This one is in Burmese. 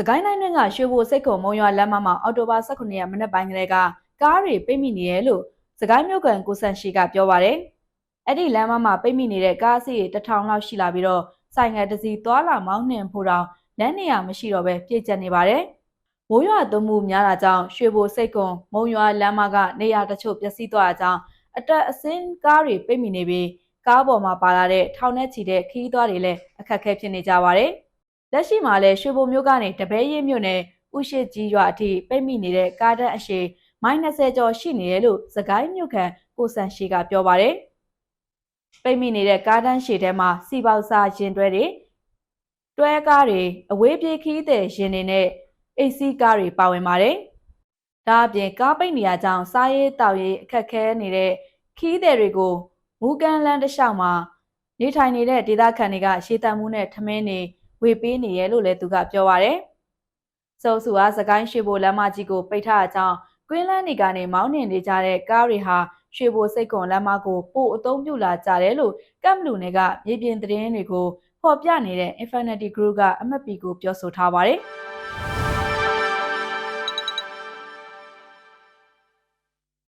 စကိုင်းတိုင်းတွင်းကရွှေဘိုစိတ်ကုံမုံရွာလမ်းမမှာအော်တိုဘာ18ရက်မနက်ပိုင်းကလေးကကားတွေပိတ်မိနေတယ်လို့စကိုင်းမြို့ကန်ကိုစန်ရှိကပြောပါရယ်အဲ့ဒီလမ်းမမှာပိတ်မိနေတဲ့ကားအစီးတွေတစ်ထောင်လောက်ရှိလာပြီးတော့ဆိုင်ငယ်တစ်စီးသွားလာမောင်းနှင်ဖို့တောင်လမ်းနေရာမရှိတော့ပဲပြည့်ကျက်နေပါတယ်မိုးရွာသွန်းမှုများတာကြောင့်ရွှေဘိုစိတ်ကုံမုံရွာလမ်းမကနေရာတချို့ပျက်စီးသွားတာကြောင့်အတက်အစင်းကားတွေပိတ်မိနေပြီးကားပေါ်မှာပါလာတဲ့ထောင်ထဲချီတဲ့ခီးသွားတွေလည်းအခက်အခဲဖြစ်နေကြပါတယ်။ လက်ရှိမှာလည်းရွှေဘုံမြို့ကနေတပဲရေးမြို့နယ်ဥရှိကြီးရွာအထိပိတ်မိနေတဲ့ကားတန်းအရှိမိုင်20ကျော်ရှိနေတယ်လို့စကိုင်းမြို့ခံကိုစံရှိကပြောပါတယ်။ပိတ်မိနေတဲ့ကားတန်းရှိထဲမှာစီပေါက်စာရင်တွဲတွေတွဲကားတွေအဝေးပြေးခီးတဲ့ရင်တွေနဲ့အိတ်စီးကားတွေပါဝင်ပါတယ်။ဒါအပြင်ကားပိတ်နေရကြောင်းစားရေးတောက်ရေးအခက်ခဲနေတဲ့ခီးတဲ့တွေကိုမူကန်လန်းတစ်လျှောက်မှာနေထိုင်နေတဲ့ဒေသခံတွေကရှေးတံမှုနဲ့ထမင်းတွေ ဝေပေးနေရလို့လည်းသူကပြောပါရယ်။စုံစုအားစကိုင်းရွှေဘိုလမ်းမကြီးကိုပိတ်ထားအကြောင်းကွင်းလန်းနေကနေမောင်းနှင်နေကြတဲ့ကားတွေဟာရွှေဘိုစိတ်ကွန်လမ်းမကိုပို့အသုံးပြုလာကြတယ်လို့ကမ်ဘလူနယ်ကမြေပြင်သတင်းတွေကိုဖော်ပြနေတဲ့ Infinity Group ကအမတ်ပီကိုပြောဆိုထားပါတယ်။